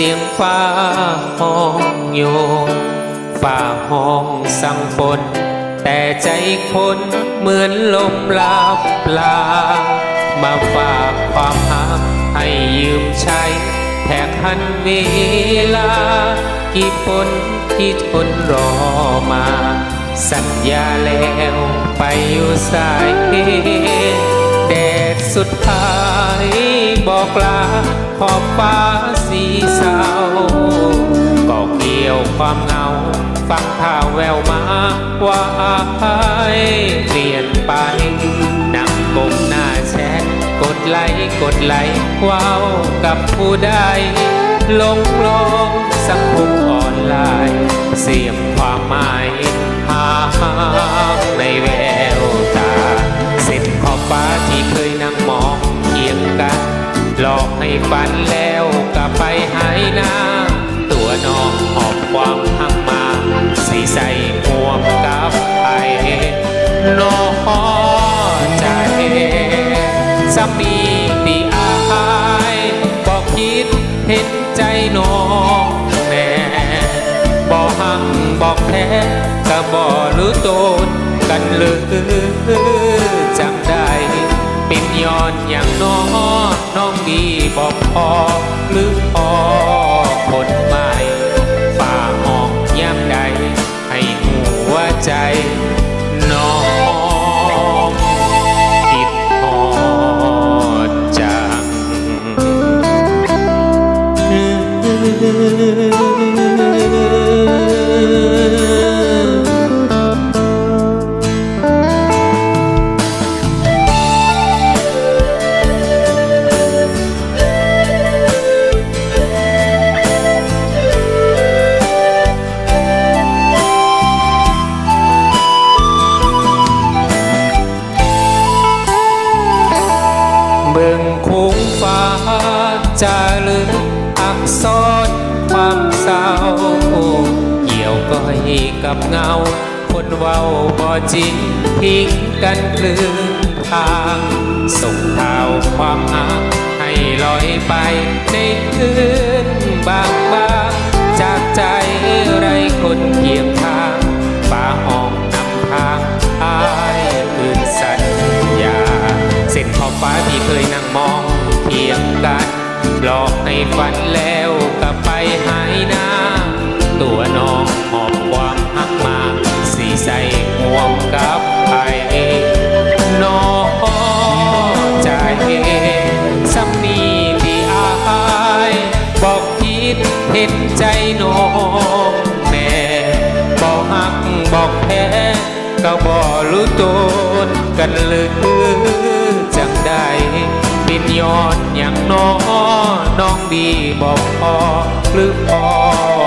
เสียงฟ้าห้องโยนฟ้าห้องสั่งฝนแต่ใจคนเหมือนลมลาบลา มาฝากความหักให้ยืมใช้แทกทันเวลา กี่ปนที่ทนรอมา สัญญาแล้วไปอยู่สายแดดสุดท้าย บอกลาขอบฟ้าสีเศร้าก็เกี่ยวความเหงา ฟังข่าวแววมาว่าอายเปลี่ยนไปนั่งก้มหน้าแชทกดไลค์กดไลค์ว้าวกับผู้ใดลงลงสังคมออนไลน์ เสียงความหมาย อกให้ฝันแล้วก็ไปหายหน้า ตัวน้องหอบความหักมา สีใส่ห่วงกับไอน้องใจสามีตีอายบอกคิดเห็นใจน้องแน่บอกหักบอกแท้ก็บอกรู้ตนกันเลยจำได้ เป็นย้อนอย่างน้องน้องดีบอกพอหรือพอ คุ้งฟ้าจะลืมอักษรความเศร้าเกี่ยวก้อยกับเงา คนเว้าบ่จริงทิ้งกันคลื่นทางส่งข่าวความหักให้ลอยไปในคืน ฝันแล้วกลับไปหายหน้า ตัวน้องหอบความหักมาสีใส่ห่วงกับไอน้องใจสามีที่อายบอกคิดเห็นใจน้องแน่บอกหักบอกแพ้ก็บอกรู้ตนกันเลยจังได้ นย้อนอย่างน้อน้องดีบอกพอหรือพอ